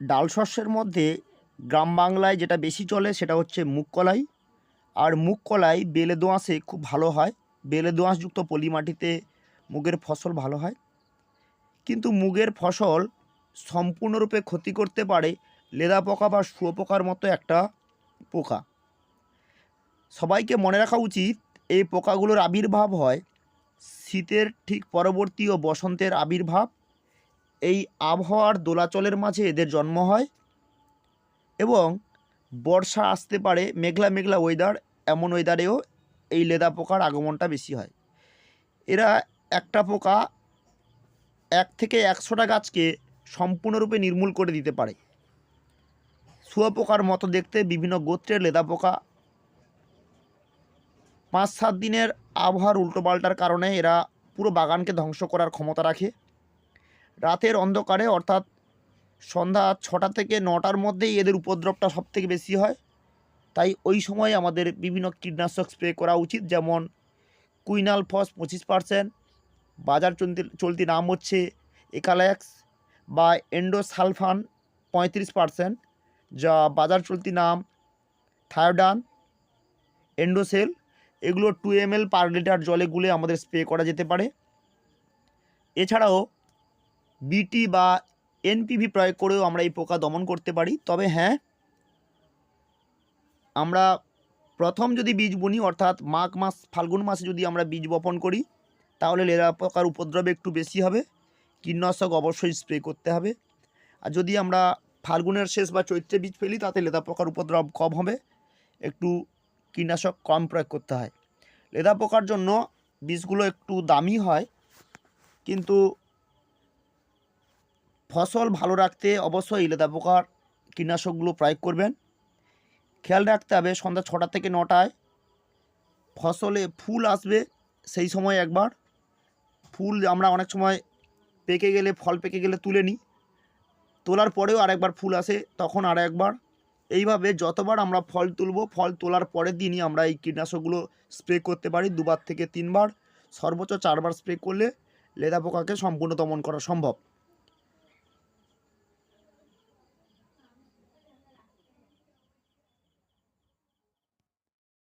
ডাল শস্যের মধ্যে গ্রাম বাংলায় যেটা বেশি চলে সেটা হচ্ছে মুগ কলাই। আর মুগ কলাই বেলে দোঁয়াশে খুব ভালো হয়। বেলে দোঁয়াশযুক্ত পলি মাটিতে মুগের ফসল ভালো হয়। কিন্তু মুগের ফসল সম্পূর্ণরূপে ক্ষতি করতে পারে লেদা পোকা বা শুয়োপোকার মতো একটা পোকা। সবাইকে মনে রাখা উচিত এই পোকাগুলোর আবির্ভাব হয় শীতের ঠিক পরবর্তী ও বসন্তের আবির্ভাব। এই আবহাওয়ার দোলাচলের মাঝে এদের জন্ম হয় এবং বর্ষা আসতে পারে, মেঘলা মেঘলা ওয়েদার এমন ওয়েদারেও এই লেদা পোকার আগমনটা বেশি হয়। এরা একটা পোকা এক থেকে একশোটা গাছকে সম্পূর্ণরূপে নির্মূল করে দিতে পারে। শুয়োপোকার মতো দেখতে বিভিন্ন গোত্রের লেদা পোকা। পাঁচ সাত দিনের আবহাওয়ার উল্টোপাল্টার কারণে এরা পুরো বাগানকে ধ্বংস করার ক্ষমতা রাখে। রাতের অন্ধকারে, অর্থাৎ সন্ধ্যা ছটা থেকে নটার মধ্যেই এদের উপদ্রবটা সব থেকে বেশি হয়। তাই ওই সময় আমাদের বিভিন্ন কীটনাশক স্প্রে করা উচিত, যেমন কুইনাল ফস পঁচিশ পার্সেন্ট, বাজার চলতি চলতি নাম হচ্ছে একাল্যাক্স বা এন্ডোসালফান পঁয়ত্রিশ পার্সেন্ট, যা বাজার চলতি নাম থায়োডান, এন্ডোসেল, এগুলো টু এম পার লিটার জলে গুলে আমাদের স্প্রে করা যেতে পারে। এছাড়াও বিটি বা এনপিভি প্রয়োগ করেও আমরা এই পোকা দমন করতে পারি। তবে হ্যাঁ আমরা প্রথম যদি বীজ বুনি, অর্থাৎ মাঘ মাস, ফাল্গুন মাসে যদি আমরা বীজ বপন করি, তাহলে লেদা পোকার উপদ্রব একটু বেশি হবে। কীটনাশক অবশ্যই স্প্রে করতে হবে। আর যদি আমরা ফাল্গুনের শেষ বা চৈত্রে বীজ ফেলি, তাতে লেদা পোকার উপদ্রব কম হবে। একটু কীটনাশক কম প্রয়োগ করতে হয়। লেদা পোকার জন্য বীজগুলো একটু দামি হয়, কিন্তু ফসল ভালো রাখতে অবশ্যই লেদা পোকার কীটনাশকগুলো প্রয়োগ করবেন। খেয়াল রাখতে হবে সন্ধ্যা ছটা থেকে নটায় ফসলে ফুল আসবে সেই সময় একবার। ফুল আমরা অনেক সময় পেকে গেলে, ফল পেকে গেলে তুলে নিই। তোলার পরেও আরেকবার ফুল আসে, তখন আর একবার। এইভাবে যতবার আমরা ফল তুলব, ফল তোলার পরের দিনই আমরা এই কীটনাশকগুলো স্প্রে করতে পারি, দুবার থেকে তিনবার। সর্বোচ্চ চারবার স্প্রে করলে লেদা পোকাকে সম্পূর্ণ দমন করা সম্ভব।